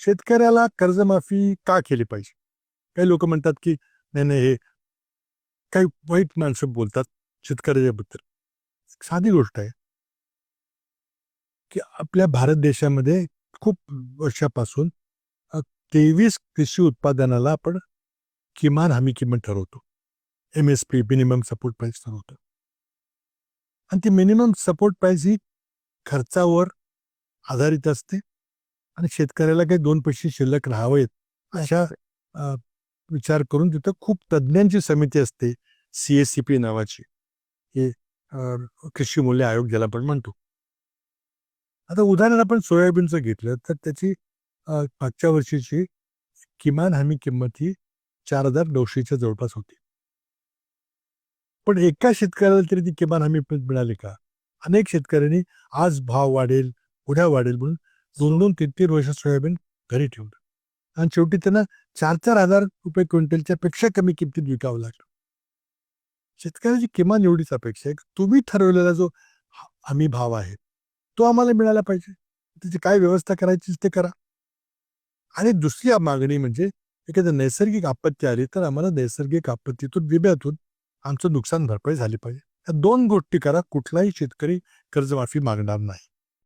शेतकऱ्याला कर्जमाफी का केली पाहिजे? काही लोक म्हणतात की नाही नाही हे काही वाईट माणसं बोलतात शेतकऱ्याच्याबद्दल साधी गोष्ट आहे. की आपल्या भारत देशामध्ये खूप वर्षापासून तेवीस कृषी उत्पादनाला आपण किमान हमी किंमत ठरवतो. M S P minimum support price ठरवतो. आणि ती मिनिमम सपोर्ट प्राईस ही खर्चावर आधारित असते. आणि शेतकऱ्याला काही दोन पैसे शिल्लक राहावेत अशा विचार करून तिथं खूप तज्ज्ञांची समिती असते सी एस सी पी नावाची. हे कृषी मूल्य आयोग ज्याला आपण म्हणतो. आता उदाहरण आपण सोयाबीनचं घेतलं तर त्याची मागच्या वर्षीची किमान हमी किंमत ही चार हजार नऊशेच्या जवळपास होती. पण एका शेतकऱ्याला तरी ती किमान हमी मिळाली का? अनेक शेतकऱ्यांनी आज भाव वाढेल उद्या वाढेल म्हणून दोन दोन तीन तीन वर्ष सोयाबीन घरी ठेवलं. आणि शेवटी त्यांना चार चार हजार रुपये क्विंटलच्या पेक्षा कमी किमतीत विकावं लागलं. शेतकऱ्याची किमान एवढीच अपेक्षा आहे की तुम्ही ठरवलेला जो हमी भाव आहे तो आम्हाला मिळाला पाहिजे. त्याची काय व्यवस्था करायची ते करा. आणि दुसरी मागणी म्हणजे एखादं नैसर्गिक आपत्ती आली तर आम्हाला नैसर्गिक आपत्तीतून विम्यातून आमचं नुकसान भरपाई झाली पाहिजे. या दोन गोष्टी करा. कुठलाही शेतकरी कर्जमाफी मागणार नाही.